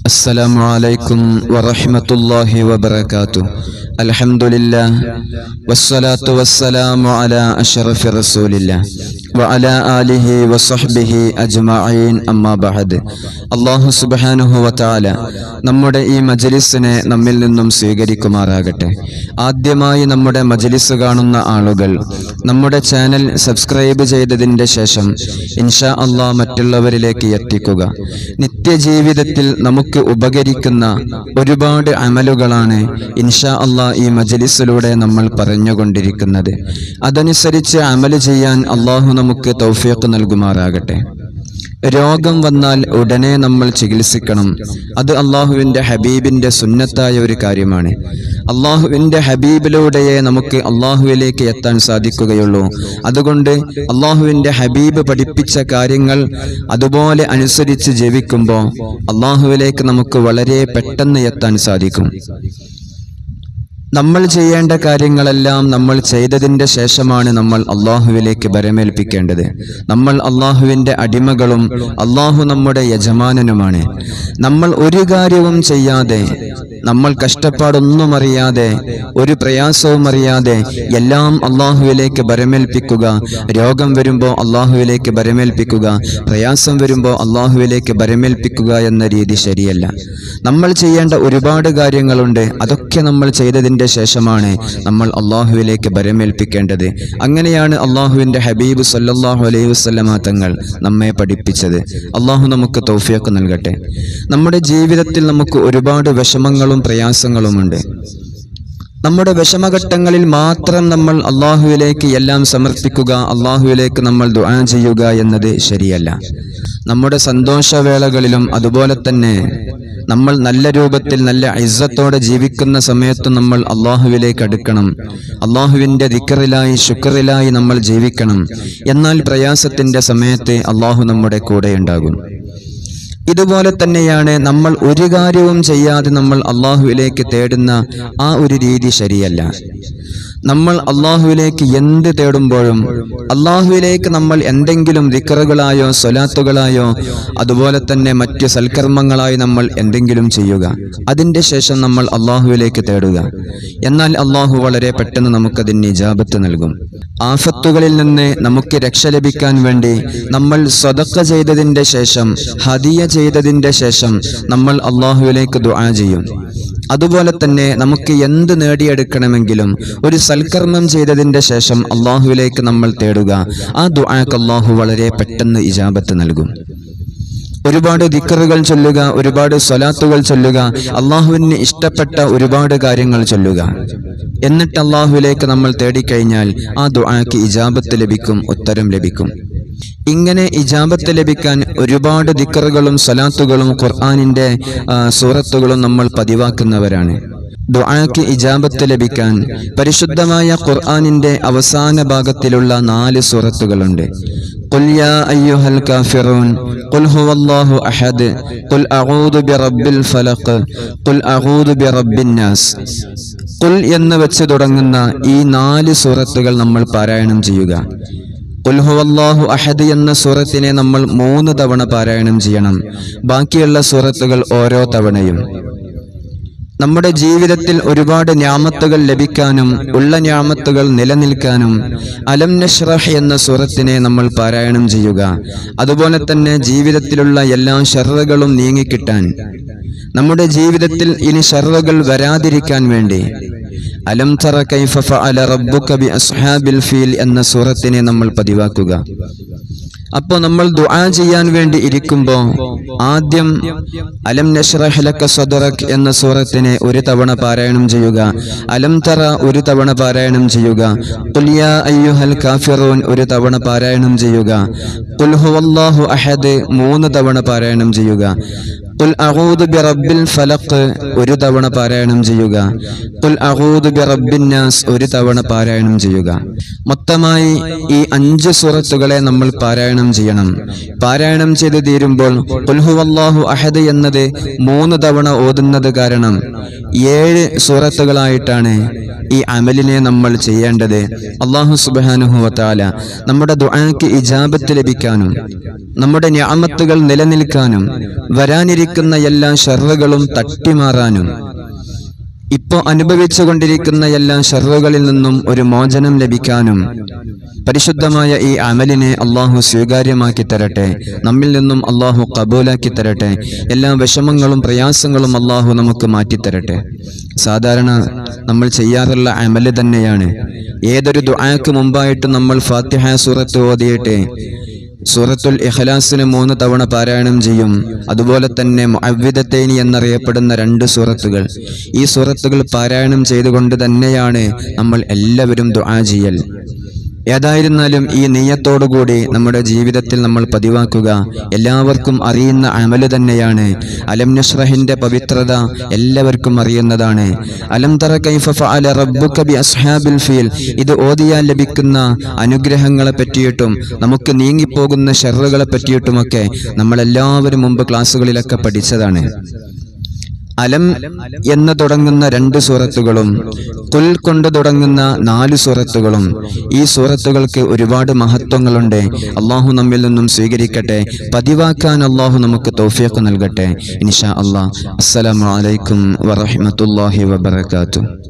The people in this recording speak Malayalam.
السلام عليكم ورحمة الله وبركاته الحمد لله والصلاة والسلام على أشرف رسول الله وعلى آله وصحبه أجمعين أما بعد അള്ളാഹു സുബാനുഹു വത്താല നമ്മുടെ ഈ മജലിസിനെ നമ്മിൽ നിന്നും സ്വീകരിക്കുമാറാകട്ടെ ആദ്യമായി നമ്മുടെ മജലിസ് കാണുന്ന ആളുകൾ നമ്മുടെ ചാനൽ സബ്സ്ക്രൈബ് ചെയ്തതിൻ്റെ ശേഷം ഇൻഷാ അള്ളാഹ് മറ്റുള്ളവരിലേക്ക് എത്തിക്കുക നിത്യജീവിതത്തിൽ നമുക്ക് ഉപകരിക്കുന്ന ഒരുപാട് അമലുകളാണ് ഇൻഷാ അള്ളാഹ് ഈ മജലിസിലൂടെ നമ്മൾ പറഞ്ഞുകൊണ്ടിരിക്കുന്നത്. അതനുസരിച്ച് അമൽ ചെയ്യാൻ അള്ളാഹു നമുക്ക് തൗഫീഖ് നൽകുമാറാകട്ടെ. രോഗം വന്നാൽ ഉടനെ നമ്മൾ ചികിത്സിക്കണം. അത് അള്ളാഹുവിന്റെ ഹബീബിന്റെ സുന്നത്തായ ഒരു കാര്യമാണ്. അള്ളാഹുവിന്റെ ഹബീബിലൂടെയേ നമുക്ക് അള്ളാഹുവിലേക്ക് എത്താൻ സാധിക്കുകയുള്ളൂ. അതുകൊണ്ട് അള്ളാഹുവിന്റെ ഹബീബ് പഠിപ്പിച്ച കാര്യങ്ങൾ അതുപോലെ അനുസരിച്ച് ജീവിക്കുമ്പോൾ അള്ളാഹുവിലേക്ക് നമുക്ക് വളരെ പെട്ടെന്ന് എത്താൻ സാധിക്കും. നമ്മൾ ചെയ്യേണ്ട കാര്യങ്ങളെല്ലാം നമ്മൾ ചെയ്തതിന്റെ ശേഷമാണ് നമ്മൾ അള്ളാഹുവിലേക്ക് ബരമേൽപ്പിക്കേണ്ടത്. നമ്മൾ അള്ളാഹുവിന്റെ അടിമകളും അള്ളാഹു നമ്മുടെ യജമാനനുമാണ്. നമ്മൾ ഒരു കാര്യവും ചെയ്യാതെ നമ്മൾ കഷ്ടപ്പാടൊന്നും അറിയാതെ ഒരു പ്രയാസവും അറിയാതെ എല്ലാം അള്ളാഹുവിലേക്ക് ബരമേൽപ്പിക്കുക രോഗം വരുമ്പോൾ അള്ളാഹുവിലേക്ക് ബരമേൽപ്പിക്കുക പ്രയാസം വരുമ്പോൾ അള്ളാഹുവിലേക്ക് ബരമേൽപ്പിക്കുക എന്ന രീതി ശരിയല്ല. നമ്മൾ ചെയ്യേണ്ട ഒരുപാട് കാര്യങ്ങളുണ്ട്. അതൊക്കെ നമ്മൾ ചെയ്തതിന്റെ ശേഷമാണ് നമ്മൾ അള്ളാഹുവിലേക്ക് ബരമേൽപ്പിക്കേണ്ടത് അങ്ങനെയാണ് അള്ളാഹുവിന്റെ ഹബീബ് സല്ലാഹു അലൈഹി വസല്ലമ തങ്ങൾ നമ്മെ പഠിപ്പിച്ചത്. അള്ളാഹു നമുക്ക് തൗഫിയൊക്കെ നൽകട്ടെ. നമ്മുടെ ജീവിതത്തിൽ നമുക്ക് ഒരുപാട് വിഷമങ്ങളും പ്രയാസങ്ങളുമുണ്ട്. നമ്മുടെ വിഷമഘട്ടങ്ങളിൽ മാത്രം നമ്മൾ അള്ളാഹുവിലേക്ക് എല്ലാം സമർപ്പിക്കുക അള്ളാഹുവിലേക്ക് നമ്മൾ ദുആ ചെയ്യുക എന്നത് ശരിയല്ല. നമ്മുടെ സന്തോഷവേളകളിലും അതുപോലെ തന്നെ നമ്മൾ നല്ല രൂപത്തിൽ നല്ല ഇസ്സത്തോടെ ജീവിക്കുന്ന സമയത്ത് നമ്മൾ അള്ളാഹുവിലേക്ക് അടുക്കണം. അള്ളാഹുവിന്റെ ദിക്കറിലായി ശുക്റിലായി നമ്മൾ ജീവിക്കണം. എന്നാൽ പ്രയാസത്തിന്റെ സമയത്ത് അള്ളാഹു നമ്മുടെ കൂടെ ഉണ്ടാകും ഇതുപോലെ തന്നെയാണ് നമ്മൾ ഒരു കാര്യവും ചെയ്യാതെ നമ്മൾ അള്ളാഹുവിലേക്ക് തേടുന്ന ആ ഒരു രീതി ശരിയല്ല. നമ്മൾ അള്ളാഹുവിലേക്ക് എന്ത് തേടുമ്പോഴും അള്ളാഹുവിലേക്ക് നമ്മൾ എന്തെങ്കിലും ദിക്കറുകളായോ സ്വലാത്തുകളായോ അതുപോലെ തന്നെ മറ്റ് സൽക്കർമ്മങ്ങളായി നമ്മൾ എന്തെങ്കിലും ചെയ്യുക. അതിന്റെ ശേഷം നമ്മൾ അള്ളാഹുവിലേക്ക് തേടുക. എന്നാൽ അള്ളാഹു വളരെ പെട്ടെന്ന് നമുക്കതിന് ഇജാബത്ത് നൽകും. ആഫത്തുകളിൽ നിന്ന് നമുക്ക് രക്ഷ ലഭിക്കാൻ വേണ്ടി നമ്മൾ സ്വതക്ക ചെയ്തതിന്റെ ശേഷം ഹദിയ ചെയ്തതിന്റെ ശേഷം നമ്മൾ അള്ളാഹുവിലേക്ക് ദുആ ചെയ്യും. അതുപോലെ തന്നെ നമുക്ക് എന്ത് നേടിയെടുക്കണമെങ്കിലും ഒരു സൽക്കർമ്മം ചെയ്തതിന്റെ ശേഷം അള്ളാഹുവിലേക്ക് നമ്മൾ തേടുക. ആ ദുആക്ക് അള്ളാഹു വളരെ പെട്ടെന്ന് ഇജാബത്ത് നൽകും. ഒരുപാട് ദിക്കറുകൾ ചൊല്ലുക ഒരുപാട് സ്വലാത്തുകൾ ചൊല്ലുക അള്ളാഹുവിന് ഇഷ്ടപ്പെട്ട ഒരുപാട് കാര്യങ്ങൾ ചൊല്ലുക. എന്നിട്ട് അള്ളാഹുവിലേക്ക് നമ്മൾ തേടിക്കഴിഞ്ഞാൽ ആ ദുആക്ക് ഇജാബത്ത് ലഭിക്കും ഉത്തരം ലഭിക്കും. ഇങ്ങനെ ഇജാബത്ത് ലഭിക്കാൻ ഒരുപാട് ദിക്കറുകളും സ്വലാത്തുകളും ഖുർആാനിന്റെ സൂറത്തുകളും നമ്മൾ പതിവാക്കുന്നവരാണ്. ദുആക്ക് ഇജാബത്ത് ലഭിക്കാൻ പരിശുദ്ധമായ ഖുർആാനിൻ്റെ അവസാന ഭാഗത്തിലുള്ള നാല് സൂറത്തുകളുണ്ട് قل يا أيها الكافرون قل هو الله أحد قل أعوذ برب الفلق قل أعوذ برب الناس قل എന്ന് വെച്ച് തുടങ്ങുന്ന ഈ നാല് സൂറത്തുകൾ നമ്മൾ പാരായണം ചെയ്യുക ഉൽഹുവല്ലാഹു അഹദ് എന്ന സൂറത്തിനെ നമ്മൾ മൂന്ന് തവണ പാരായണം ചെയ്യണം ബാക്കിയുള്ള സൂറത്തുകൾ ഓരോ തവണയും നമ്മുടെ ജീവിതത്തിൽ ഒരുപാട് ഞാമത്തുകൾ ലഭിക്കാനും ഉള്ള ഞാമത്തുകൾ നിലനിൽക്കാനും അലം നഷ്റഹ് എന്ന സൂറത്തിനെ നമ്മൾ പാരായണം ചെയ്യുക. അതുപോലെ തന്നെ ജീവിതത്തിലുള്ള എല്ലാ ഷർറുകളും നീങ്ങിക്കിട്ടാൻ നമ്മുടെ ജീവിതത്തിൽ ഇനി ഷർറുകൾ വരാതിരിക്കാൻ വേണ്ടി അലം തറ കൈഫ അല റബ്ബുക ബി അസ്ഹാബിൽ ഫീൽ എന്ന സൂറത്തിനെ നമ്മൾ പതിവാക്കുക. അപ്പോൾ നമ്മൾ ദുആ ചെയ്യാൻ വേണ്ടി ഇരിക്കുമ്പോൾ ആദ്യം അലം നഷ്റഹലക്ക ലക സദറക് എന്ന സൂറത്തിനെ ഒരു തവണ പാരായണം ചെയ്യുക. അലം തറ ഒരു തവണ പാരായണം ചെയ്യുക. ഖുൽ യാ അയ്യുഹൽ കാഫിറൂൻ ഒരു തവണ പാരായണം ചെയ്യുക. ഖുൽ ഹുവല്ലാഹു അഹദ് മൂന്ന് തവണ പാരായണം ചെയ്യുക. ഫലഖ് ഒരു തവണ പാരായണം ചെയ്യുക. ഖുൽ അഊദു ബിറബ്ബിൻ നാസ് ഒരു തവണ പാരായണം ചെയ്യുക. മൊത്തമായി ഈ അഞ്ച് സൂറത്തുകളെ നമ്മൾ പാരായണം ചെയ്യണം. പാരായണം ചെയ്ത് തീരുമ്പോൾ ഖുൽ ഹുവല്ലാഹു അഹദ് എന്നത് മൂന്ന് തവണ ഓതുന്നത് കാരണം ഏഴ് സൂറത്തുകളായിട്ടാണ് ഈ അമലിനെ നമ്മൾ ചെയ്യേണ്ടത്. അള്ളാഹു സുബാനുഹുവത്താല നമ്മുടെ ദുആക്ക് ഇജാബത്ത് ലഭിക്കാനും നമ്മുടെ ഞാമത്തുകൾ നിലനിൽക്കാനും വരാനിരിക്കുന്ന ലഭിക്കുന്ന എല്ലാ ഷർറുകളും തട്ടിമാറാനും. ഇപ്പോ അനുഭവിച്ചു കൊണ്ടിരിക്കുന്ന എല്ലാ ഷർറുകളിൽ നിന്നും ഒരു മോചനം ലഭിക്കാനും. പരിശുദ്ധമായ ഈ അമലിനെ അള്ളാഹു സ്വീകാര്യമാക്കി തരട്ടെ. നമ്മിൽ നിന്നും അള്ളാഹു കബൂലാക്കി തരട്ടെ. എല്ലാ വിഷമങ്ങളും പ്രയാസങ്ങളും അള്ളാഹു നമുക്ക് മാറ്റിത്തരട്ടെ സാധാരണ നമ്മൾ ചെയ്യാറുള്ള അമൽ തന്നെയാണ്. ഏതൊരു ദുആക്ക് മുമ്പായിട്ട് നമ്മൾ ഫാത്തിഹ സൂറത്ത് ഓതിയിട്ട്. സൂറത്തുൽ ഇഖ്ലാസിന് മൂന്ന് തവണ പാരായണം ചെയ്യും. അതുപോലെ തന്നെ മുഅവ്വിദത്തൈനി എന്നറിയപ്പെടുന്ന രണ്ട് സൂറത്തുകൾ. ഈ സൂറത്തുകൾ പാരായണം ചെയ്തുകൊണ്ട് തന്നെയാണ് നമ്മൾ എല്ലാവരും ദുആ ചെയ്യൽ. ഏതായിരുന്നാലും ഈ നെയ്യത്തോടുകൂടി നമ്മുടെ ജീവിതത്തിൽ നമ്മൾ പതിവാക്കുക. എല്ലാവർക്കും അറിയുന്ന അമൽ തന്നെയാണ്. അലം നുസ്രഹിന്റെ പവിത്രത എല്ലാവർക്കും അറിയുന്നതാണ്. അലം തറ അസ്ഹാബിൽ ഫീൽ. ഇത് ഓതിയാൽ ലഭിക്കുന്ന അനുഗ്രഹങ്ങളെ പറ്റിയിട്ടും നമുക്ക് നീങ്ങിപ്പോകുന്ന ഷെറുകളെ പറ്റിയിട്ടുമൊക്കെ നമ്മളെല്ലാവരും മുമ്പ് ക്ലാസ്സുകളിലൊക്കെ പഠിച്ചതാണ്. അലം എന്ന് തുടങ്ങുന്ന രണ്ട് സൂറത്തുകളും കുൽ കൊണ്ട് തുടങ്ങുന്ന നാല് സൂറത്തുകളും ഈ സൂറത്തുകൾക്ക് ഒരുപാട് മഹത്വങ്ങളുണ്ട്. അള്ളാഹു നമ്മിൽ നിന്നും സ്വീകരിക്കട്ടെ. പതിവാക്കാൻ അള്ളാഹു നമുക്ക് തൗഫീഖ് നൽകട്ടെ. ഇൻഷാ അള്ളാഹ് അസ്സലാമു അലൈക്കും വറഹ്മത്തുള്ളാഹി വബറകാതുഹു.